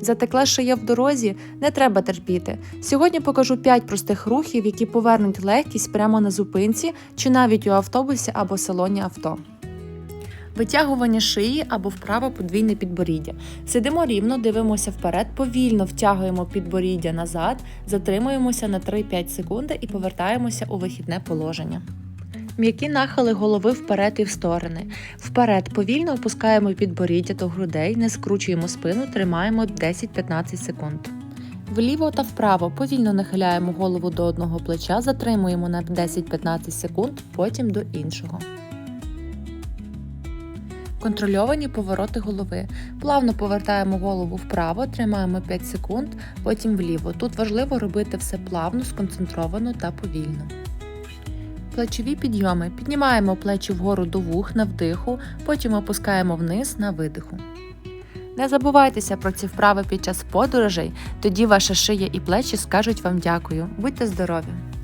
Затекла шия в дорозі, не треба терпіти. Сьогодні покажу 5 простих рухів, які повернуть легкість прямо на зупинці чи навіть у автобусі або салоні авто. Витягування шиї або вправо подвійне підборіддя. Сидимо рівно, дивимося вперед, повільно втягуємо підборіддя назад, затримуємося на 3-5 секунди і повертаємося у вихідне положення. М'які нахили голови вперед і в сторони. Вперед повільно опускаємо підборіддя до грудей, не скручуємо спину, тримаємо 10-15 секунд. Вліво та вправо повільно нахиляємо голову до одного плеча, затримуємо на 10-15 секунд, потім до іншого. Контрольовані повороти голови. Плавно повертаємо голову вправо, тримаємо 5 секунд, потім вліво. Тут важливо робити все плавно, сконцентровано та повільно. Плечові підйоми. Піднімаємо плечі вгору до вух на вдиху, потім опускаємо вниз на видиху. Не забувайтеся про ці вправи під час подорожей, тоді ваша шия і плечі скажуть вам дякую. Будьте здорові!